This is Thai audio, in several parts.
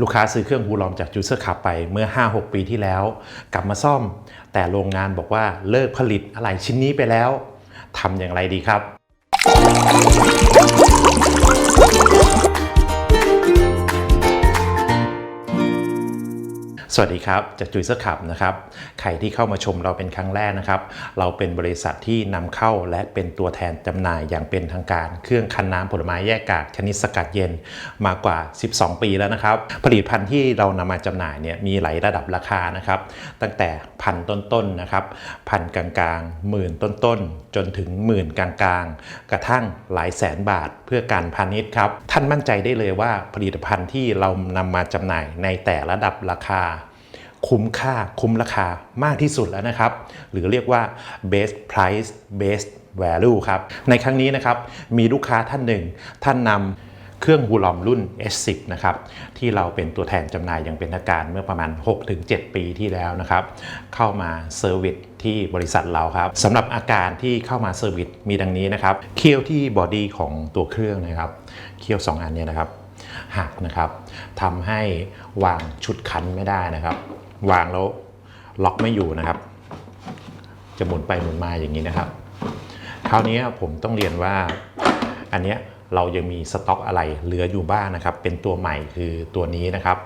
ลูกค้าซื้อเครื่องบูลอมจากจูเซอร์ขับไปเมื่อ 5-6 ปีที่แล้ว กลับมาซ่อม แต่โรงงานบอกว่าเลิกผลิตอะไหล่ชิ้นนี้ไปแล้วทำอย่างไรดีครับ สวัสดีครับจากจุยเซอร์ขับนะครับใครที่เข้ามาชมเราเป็นครั้งแรกนะครับ เราเป็นบริษัทที่นำเข้าและเป็นตัวแทนจำหน่ายอย่างเป็นทางการ เครื่องคั้นน้ำผลไม้แยกกากชนิดสกัดเย็นมากว่า 12 ปีแล้วนะครับ ผลิตภัณฑ์ที่เรานำมาจำหน่ายเนี่ยมีหลายระดับราคานะครับ ตั้งแต่พันต้นๆนะครับพันกลางๆหมื่นต้นๆจนถึงหมื่นกลางๆ กระทั่งหลายแสนบาทเพื่อการพาณิชย์ครับท่านมั่นใจได้เลยว่าผลิตภัณฑ์ที่เรานำมาจำหน่ายในแต่ระดับราคา คุ้มค่าคุ้มราคามากที่สุดแล้วนะครับ หรือเรียกว่า best price best value ครับ ในครั้งนี้นะครับ มีลูกค้าท่านหนึ่ง ท่านนำเครื่องบูลอมรุ่น S10 นะครับที่เราเป็นตัวแทนจำหน่ายอย่างเป็นทางการเมื่อประมาณ 6-7 ปีที่แล้วนะครับเข้ามาเซอร์วิสที่บริษัทเราครับสำหรับอาการที่เข้ามาเซอร์วิสมีดังนี้นะครับเคี่ยวที่บอดี้ของตัวเครื่องนะครับเคี่ยว 2 อันเนี้นะครับหักนะครับทำให้วางชุดคันไม่ได้นะครับ วางแล้วล็อกไม่อยู่นะครับ จะหมุนไปหมุนมาอย่างนี้นะครับ คราวนี้ผมต้องเรียนว่าอันเนี้ย เรายังมีสต็อกอะไรเหลืออยู่บ้างนะครับ เป็นตัวใหม่คือตัวนี้นะครับ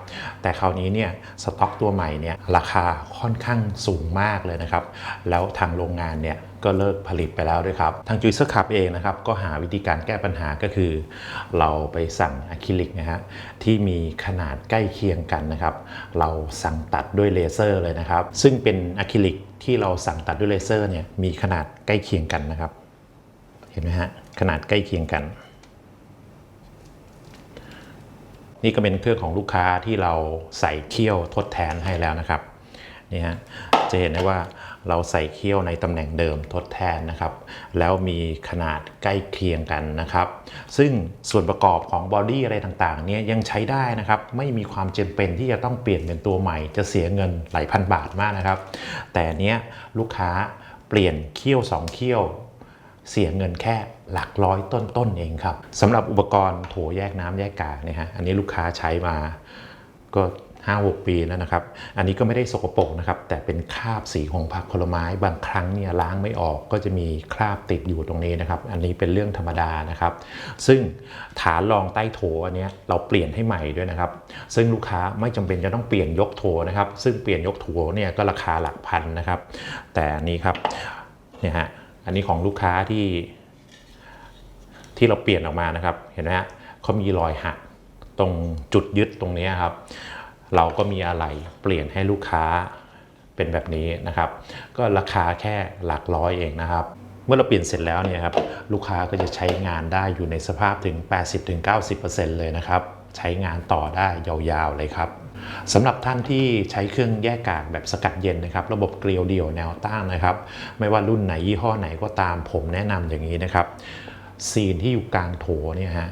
แต่คราวนี้เนี่ยสต็อกตัวใหม่เนี่ยราคาค่อนข้างสูงมากเลยนะครับ แล้วทางโรงงานเนี่ยก็เลิกผลิตไปแล้วด้วยครับ ทางจุยเซอร์คับเองนะครับ ก็หาวิธีการแก้ปัญหาก็คือ เราไปสั่งอะคริลิกนะฮะที่มีขนาดใกล้เคียงกันนะครับ เราสั่งตัดด้วยเลเซอร์เลยนะครับ ซึ่งเป็นอะคริลิกที่เราสั่งตัดด้วยเลเซอร์เนี่ยมีขนาดใกล้เคียงกันนะครับ เห็นไหมฮะขนาดใกล้เคียงกัน นี่ก็เป็นเครื่องของลูกค้าที่เราใส่เคี่ยวทดแทนให้แล้วนะครับนี่ฮะจะเห็นได้ว่าเราใส่เคี่ยวในตำแหน่งเดิมทดแทนนะครับ แล้วมีขนาดใกล้เคียงกันนะครับ ซึ่งส่วนประกอบของบอดี้อะไรต่างๆเนี่ยยังใช้ได้นะครับ ไม่มีความจำเป็นที่จะต้องเปลี่ยนเป็นตัวใหม่ จะเสียเงินหลายพันบาทมากนะครับ แต่เนี้ยลูกค้าเปลี่ยนเคี่ยวสองเคี่ยว เสียเงินแค่ หลักร้อยต้นๆเองครับสำหรับอุปกรณ์โถแยกน้ำแยกกาเนี่ยฮะอันนี้ลูกค้าใช้มาก็5-6 ปีแล้วนะครับ อันนี้ก็ไม่ได้สกปรกนะครับ แต่เป็นคราบสีของผักผลไม้บางครั้งเนี่ยล้างไม่ออกก็จะมีคราบติดอยู่ตรงนี้นะครับ อันนี้เป็นเรื่องธรรมดานะครับ ซึ่งฐานรองใต้โถอันเนี้ยเราเปลี่ยนให้ใหม่ด้วยนะครับ ซึ่งลูกค้าไม่จำเป็นจะต้องเปลี่ยนยกโถนะครับ ซึ่งเปลี่ยนยกโถเนี่ยก็ราคาหลักพันนะครับ แต่นนี้ครับเนี่ยฮะอันนี้ของลูกค้าที่ ที่เราเปลี่ยนออกมานะครับ เห็นไหมฮะเขามีรอยหักตรงจุดยึดตรงนี้ครับ เราก็มีอะไรเปลี่ยนให้ลูกค้าเป็นแบบนี้นะครับ ก็ราคาแค่หลักร้อยเองนะครับ เมื่อเราเปลี่ยนเสร็จแล้วเนี่ยครับลูกค้าก็จะใช้งานได้อยู่ในสภาพถึง 80-90%เลยนะครับ ใช้งานต่อได้ยาวๆเลยครับสำหรับท่านที่ใช้เครื่องแยกกากแบบสกัดเย็นนะครับ ระบบเกลียวเดี่ยวแนวตั้งนะครับ ไม่ว่ารุ่นไหนยี่ห้อไหนก็ตามผมแนะนำอย่างนี้นะครับ ซีนที่อยู่กลางโถเนี่ยฮะ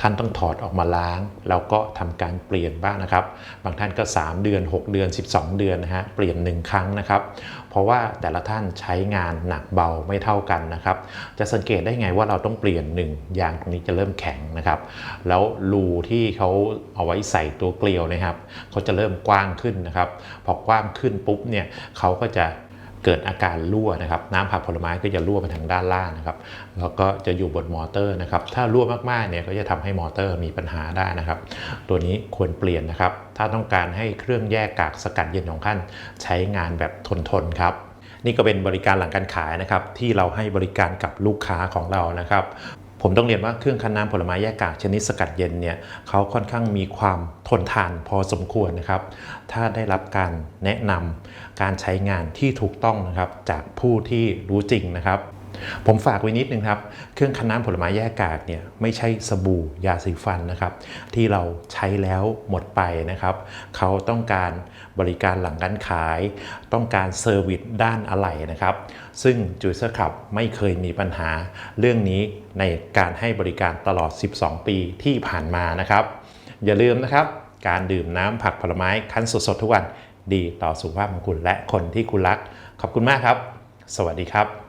ท่านต้องถอดออกมาล้าง แล้วก็ทำการเปลี่ยนบ้างนะครับ บางท่านก็ 3 เดือน 6 เดือน 12 เดือนนะฮะเปลี่ยน 1 ครั้งนะครับ เพราะว่าแต่ละท่านใช้งานหนักเบาไม่เท่ากันนะครับ จะสังเกตได้ไงว่าเราต้องเปลี่ยน1ยางตรงนี้จะเริ่มแข็งนะครับ แล้วรูที่เขาเอาไว้ใส่ตัวเกลียวนะครับเขาจะเริ่มกว้างขึ้นนะครับ พอกว้างขึ้นปุ๊บเนี่ยเขาก็จะ เกิดอาการรั่วนะครับน้ำผักผลไม้ก็จะรั่วไปทางด้านล่างนะครับแล้วก็จะอยู่บนมอเตอร์นะครับถ้ารั่วมากๆเนี่ยก็จะทำให้มอเตอร์มีปัญหาได้นะครับ ตัวนี้ควรเปลี่ยนนะครับ ถ้าต้องการให้เครื่องแยกกากสกัดเย็นของท่านใช้งานแบบทนๆครับนี่ก็เป็นบริการหลังการขายนะครับที่เราให้บริการกับลูกค้าของเรานะครับ ผมต้องเรียนว่าเครื่องคั้นน้ำผลไม้แยกกากชนิดสกัดเย็นเนี่ยเขาค่อนข้างมีความทนทานพอสมควรนะครับ ถ้าได้รับการแนะนำการใช้งานที่ถูกต้องนะครับจากผู้ที่รู้จริงนะครับ ผมฝากไว้นิดนึงครับ เครื่องคั้นน้ำผลไม้แยกกากเนี่ยไม่ใช่สบู่ยาสีฟันนะครับ ที่เราใช้แล้วหมดไปนะครับ เขาต้องการบริการหลังการขาย ต้องการเซอร์วิสด้านอะไหล่นะครับ ซึ่งจูเซอร์ขับไม่เคยมีปัญหาเรื่องนี้ในการให้บริการตลอด 12 ปีที่ผ่านมานะครับ อย่าลืมนะครับ การดื่มน้ำผักผลไม้คั้นสดๆทุกวันดีต่อสุขภาพของคุณและคนที่คุณรัก ขอบคุณมากครับ สวัสดีครับ